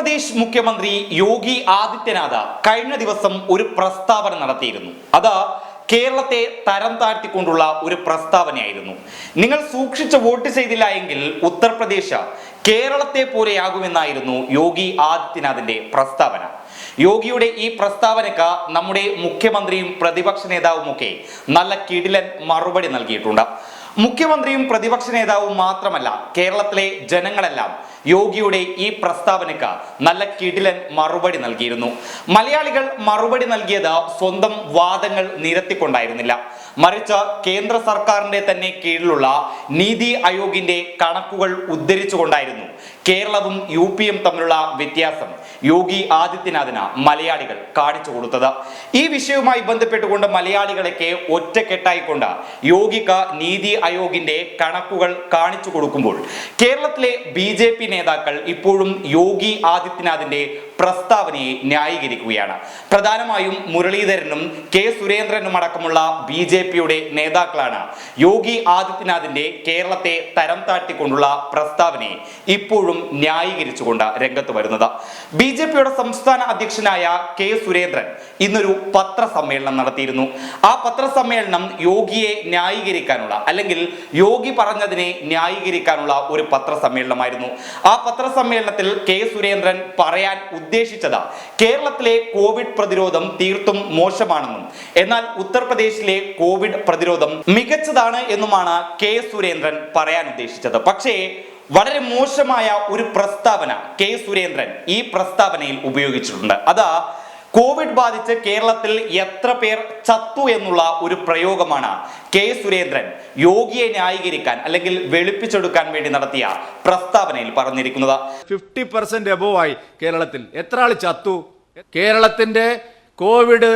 ഉത്തർപ്രദേശ് മുഖ്യമന്ത്രി യോഗി ആദിത്യനാഥ കഴിഞ്ഞ ദിവസം ഒരു പ്രസ്താവന നടത്തിയിരുന്നു. അത് കേരളത്തെ തരം താഴ്ത്തിക്കൊണ്ടുള്ള ഒരു പ്രസ്താവനയായിരുന്നു. നിങ്ങൾ സൂക്ഷിച്ച് വോട്ട് ചെയ്തില്ല എങ്കിൽ ഉത്തർപ്രദേശ് കേരളത്തെ പോലെയാകുമെന്നായിരുന്നു യോഗി ആദിത്യനാഥിന്റെ പ്രസ്താവന. യോഗിയുടെ ഈ പ്രസ്താവനക്ക് നമ്മുടെ മുഖ്യമന്ത്രിയും പ്രതിപക്ഷ നേതാവുമൊക്കെ നല്ല കിടിലൻ മറുപടി നൽകിയിട്ടുണ്ട്. മുഖ്യമന്ത്രിയും പ്രതിപക്ഷ നേതാവും മാത്രമല്ല കേരളത്തിലെ ജനങ്ങളെല്ലാം യോഗിയുടെ ഈ പ്രസ്താവനക്ക് നല്ല കിടിലൻ മറുപടി നൽകിയിരുന്നു. മലയാളികൾ മറുപടി നൽകിയത് സ്വന്തം വാദങ്ങൾ നിരത്തിക്കൊണ്ടായിരുന്നില്ല. മറിച്ച് കേന്ദ്ര സർക്കാരിന്റെ തന്നെ കീഴിലുള്ള നീതി ആയോഗിന്റെ കണക്കുകൾ ഉദ്ധരിച്ചുകൊണ്ടായിരുന്നു കേരളവും യു പിയും തമ്മിലുള്ള വ്യത്യാസം. യോഗി ആദിത്യനാഥിന് മലയാളികൾ കാണിച്ചു കൊടുത്തത്. ഈ വിഷയവുമായി ബന്ധപ്പെട്ടുകൊണ്ട് മലയാളികളൊക്കെ ഒറ്റക്കെട്ടായിക്കൊണ്ട് യോഗിക്ക് നീതി ആയോഗിന്റെ കണക്കുകൾ കാണിച്ചു കൊടുക്കുമ്പോൾ കേരളത്തിലെ ബി നേതാക്കൾ ഇപ്പോഴും യോഗി ആദിത്യനാഥിന്റെ പ്രസ്താവനയെ ന്യായീകരിക്കുകയാണ്. പ്രധാനമായും മുരളീധരനും കെ സുരേന്ദ്രനും അടക്കമുള്ള ബി ജെ പിയുടെ നേതാക്കളാണ് യോഗി ആദിത്യനാഥിന്റെ കേരളത്തെ തരം താഴ്ത്തിക്കൊണ്ടുള്ള പ്രസ്താവനയെ ഇപ്പോഴും ന്യായീകരിച്ചുകൊണ്ട് രംഗത്ത് വരുന്നത്. ബി ജെ പിയുടെ സംസ്ഥാന അധ്യക്ഷനായ കെ സുരേന്ദ്രൻ ഇന്നൊരു പത്രസമ്മേളനം നടത്തിയിരുന്നു. ആ പത്രസമ്മേളനം യോഗിയെ ന്യായീകരിക്കാനുള്ള അല്ലെങ്കിൽ യോഗി പറഞ്ഞതിനെ ന്യായീകരിക്കാനുള്ള ഒരു പത്രസമ്മേളനമായിരുന്നു. ആ പത്രസമ്മേളനത്തിൽ കെ സുരേന്ദ്രൻ പറയാൻ ഉദ്ദേശിച്ചത്. കേരളത്തിലെ കോവിഡ് പ്രതിരോധം തീർത്തും മോശമാണെന്നും എന്നാൽ ഉത്തർപ്രദേശിലെ കോവിഡ് പ്രതിരോധം മികച്ചതാണ് എന്നുമാണ് കെ സുരേന്ദ്രൻ പറയാൻ ഉദ്ദേശിച്ചത്. പക്ഷേ വളരെ മോശമായ ഒരു പ്രസ്താവന കെ സുരേന്ദ്രൻ ഈ പ്രസ്താവനയിൽ ഉപയോഗിച്ചിട്ടുണ്ട്. അത് കോവിഡ് ബാധിച്ച് കേരളത്തിൽ എത്ര പേർ ചത്തു എന്നുള്ള ഒരു പ്രയോഗമാണ് കെ സുരേന്ദ്രൻ യോഗിയെ ന്യായീകരിക്കാൻ അല്ലെങ്കിൽ വെളുപ്പിച്ചെടുക്കാൻ വേണ്ടി നടത്തിയ പ്രസ്താവനയിൽ പറഞ്ഞിരിക്കുന്നത്. ഫിഫ്റ്റി പെർസെന്റ് എബോവ് ആയി കേരളത്തിൽ. എത്ര ആൾ ചത്തു? കേരളത്തിന്റെ കോവിഡ്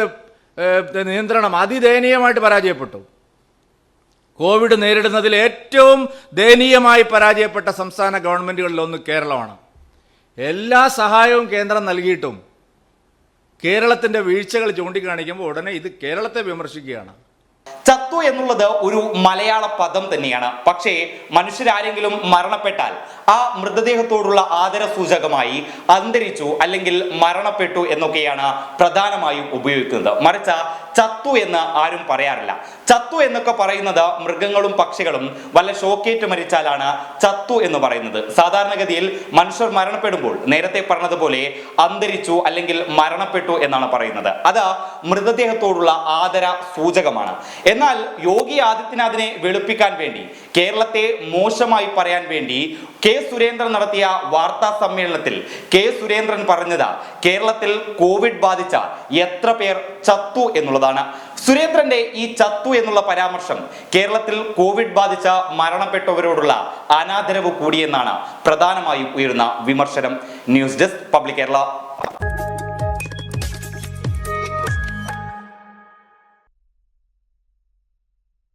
നിയന്ത്രണം അതിദയനീയമായിട്ട് പരാജയപ്പെട്ടു. കോവിഡ് നേരിടുന്നതിൽ ഏറ്റവും ദയനീയമായി പരാജയപ്പെട്ട സംസ്ഥാന ഗവൺമെന്റുകളിൽ ഒന്ന് കേരളമാണ്. എല്ലാ സഹായവും കേന്ദ്രം നൽകിയിട്ടും കേരളത്തിന്റെ വീഴ്ചകൾ ചൂണ്ടിക്കാണിക്കുമ്പോൾ ഉടനെ ഇത് കേരളത്തെ വിമർശിക്കുകയാണ്. ചത്തു എന്നുള്ളത് ഒരു മലയാള പദം തന്നെയാണ്. പക്ഷേ മനുഷ്യരാരെങ്കിലും മരണപ്പെട്ടാൽ ആ മൃതദേഹത്തോടുള്ള ആദര സൂചകമായി അന്തരിച്ചു അല്ലെങ്കിൽ മരണപ്പെട്ടു എന്നൊക്കെയാണ് പ്രധാനമായും ഉപയോഗിക്കുന്നത്. മറിച്ച ചത്തു എന്ന് ആരും പറയാറില്ല. ചത്തു എന്നൊക്കെ പറയുന്നത് മൃഗങ്ങളും പക്ഷികളും വല്ല ഷോക്കേറ്റ് മരിച്ചാലാണ് ചത്തു എന്ന് പറയുന്നത്. സാധാരണഗതിയിൽ മനുഷ്യർ മരണപ്പെടുമ്പോൾ നേരത്തെ പറഞ്ഞതുപോലെ അന്തരിച്ചു അല്ലെങ്കിൽ മരണപ്പെട്ടു എന്നാണ് പറയുന്നത്. അത് മൃതദേഹത്തോടുള്ള ആദര സൂചകമാണ് എന്നാൽ യോഗി ആദിത്യനാഥിനെ വെളുപ്പിക്കാൻ വേണ്ടി കേരളത്തെ മോശമായി പറയാൻ വേണ്ടി കെ സുരേന്ദ്രൻ നടത്തിയ വാർത്താ സമ്മേളനത്തിൽ കെ സുരേന്ദ്രൻ പറഞ്ഞത് കേരളത്തിൽ കോവിഡ് ബാധിച്ച എത്ര പേർ ചത്തു എന്നുള്ളതാണ്. സുരേന്ദ്രന്റെ ഈ ചത്തു എന്നുള്ള പരാമർശം കേരളത്തിൽ കോവിഡ് ബാധിച്ച മരണപ്പെട്ടവരോടുള്ള അനാദരവ് കൂടിയെന്നാണ് പ്രധാനമായും ഉയരുന്ന വിമർശനം. News desk Public Kerala.